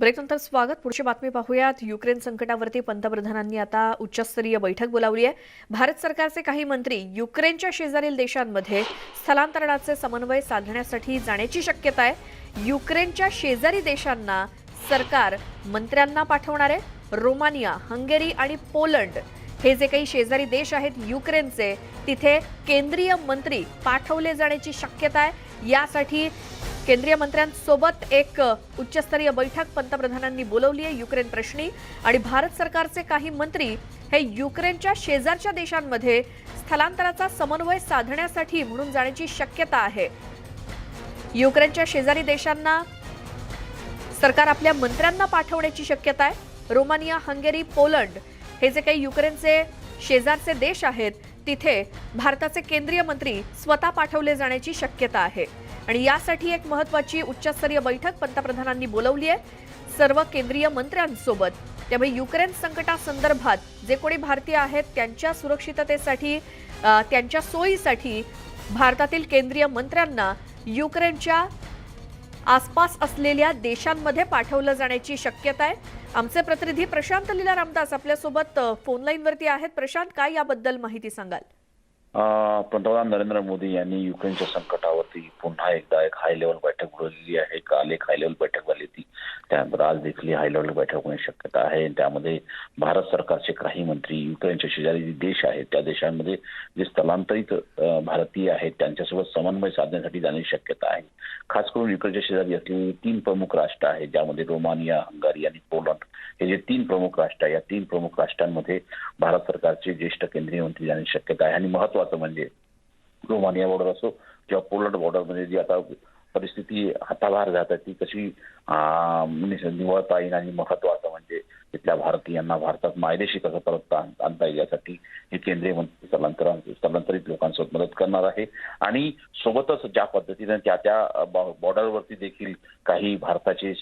ब्रेकनंतर स्वागत. पुढची बातमी पाहूयात. युक्रेन संकटावरती पंतप्रधानांनी आता उच्चस्तरीय बैठक बोलावली आहे. भारत सरकारचे काही मंत्री युक्रेनच्या शेजारील देशांमध्ये स्थलांतरणाचे समन्वय साधण्यासाठी जाण्याची शक्यता आहे. युक्रेनच्या शेजारी देशांना सरकार मंत्र्यांना पाठवणार आहे. रोमानिया हंगेरी आणि पोलंड हे जे काही शेजारी देश आहेत युक्रेनचे तिथे केंद्रीय मंत्री पाठवले जाण्याची शक्यता आहे. यासाठी केंद्रीय मंत्र्यांसोबत एक उच्चस्तरीय बैठक पंतप्रधानांनी बोलवली आहे युक्रेन प्रश्नी. आणि भारत सरकारचे काही मंत्री हे युक्रेनच्या शेजारच्या देशांमध्ये स्थलांतराचा समन्वय साधण्यासाठी म्हणून जाण्याची शक्यता आहे. युक्रेनच्या शेजारी देशांना सरकार आपल्या मंत्र्यांना पाठवण्याची शक्यता आहे. रोमानिया हंगेरी पोलंड हे जे काही युक्रेनचे शेजारचे देश आहेत तिथे भारताचे केंद्रीय मंत्री स्वतः पाठवले जाण्याची शक्यता आहे. आणि यासाठी एक महत्वाची उच्चस्तरीय बैठक पंतप्रधानांनी बोलवली आहे. सर्व केंद्रीय मंत्र्यांसोबत. त्यामुळे युक्रेन संकटासंदर्भात जे कोणी भारतीय आहेत त्यांच्या सुरक्षिततेसाठी त्यांच्या सोयीसाठी भारतातील केंद्रीय मंत्र्यांना युक्रेनच्या आसपास असलेल्या देशांमध्ये पाठवलं जाण्याची शक्यता आहे. आमचे प्रतिनिधी प्रशांत लीला रामदास आपल्यासोबत फोनलाईनवरती फोन लाईनवरती आहेत. प्रशांत काय याबद्दल माहिती सांगाल? पंतप्रधान नरेंद्र मोदी यांनी युक्रेनच्या संकटावरती पुन्हा एकदा एक हाय लेवल बैठक बोलवलेली आहे. काल एक हाय लेवल बैठक झाली होती. त्यानंतर आज देखील हाय लेवल बैठक होण्याची शक्यता आहे. त्यामध्ये भारत सरकारचे काही मंत्री युक्रेनच्या शेजारी जे देश आहेत त्या देशांमध्ये जे स्थलांतरित भारतीय आहेत त्यांच्यासोबत समन्वय साधण्यासाठी जाण्याची शक्यता आहे. खास करून युक्रेनच्या शेजारी असलेली तीन प्रमुख राष्ट्र आहेत ज्यामध्ये रोमानिया हंगारी आणि पोलंड. हे जे तीन प्रमुख राष्ट्र आहे या तीन प्रमुख राष्ट्रांमध्ये भारत सरकार सरकारचे ज्येष्ठ केंद्रीय मंत्री जाण्याची शक्यता आहे. आणि महत्वाचं म्हणजे रोमानिया बॉर्डर असो किंवा पोलंड बॉर्डरमध्ये जी आता परिस्थिती हाताबाहेर जात आहे ती कशी म्हणजे निवळता येईल आणि महत्वाचं म्हणजे तिथल्या भारतीयांना भारतात मायदेशी कसं परत आणता येईल यासाठी हे केंद्रीय मंत्री स्थलांतर स्थलांतरित लोकांसोबत मदत करणार आहे. आणि सोबतच ज्या पद्धतीने त्या त्या बॉर्डरवरती देखील काही भारताचे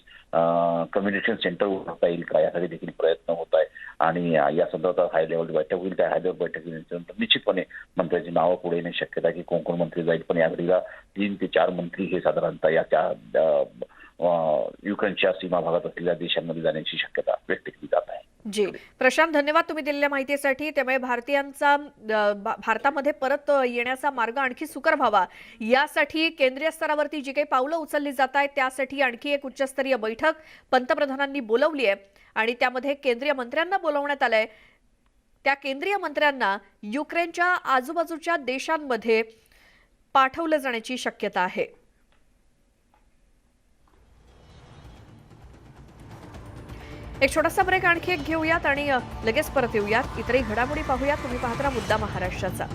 कम्युनिकेशन सेंटर उभारता येईल का यासाठी देखील प्रयत्न होत आहे. आणि या संदर्भात हाय लेवल बैठक होईल. त्या हाय लेवल बैठकीनंतर निश्चितपणे मंत्र्यांची नावं पुढे येण्याची शक्यता की कोण कोण मंत्री जाईल. पण या घडीला तीन ते चार मंत्री हे साधारणतः या त्या युक्रेनच्या सीमा भागात असलेल्या देशांमध्ये जाण्याची शक्यता व्यक्त केली जात जी. प्रशांत धन्यवाद तुम्ही दिलेल्या माहितीसाठी. त्यामुळे भारतीयांचा भा- भारतामध्ये परत येण्याचा मार्ग आणखी सुकर व्हावा. यासाठी केंद्रीय स्तरावरती जी काही पावलं उचलली जात आहेत त्यासाठी आणखी एक उच्चस्तरीय बैठक पंतप्रधानांनी बोलवली आहे. आणि त्यामध्ये केंद्रीय मंत्र्यांना बोलवण्यात आलंय. त्या केंद्रीय मंत्र्यांना युक्रेनच्या आजूबाजूच्या देशांमध्ये पाठवलं जाण्याची शक्यता आहे. एक छोटासा ब्रेक आणखी एक घेऊयात आणि लगेच परत येऊयात. इतरही घडामोडी पाहूयात. तुम्ही पाहता मुद्दा महाराष्ट्राचा.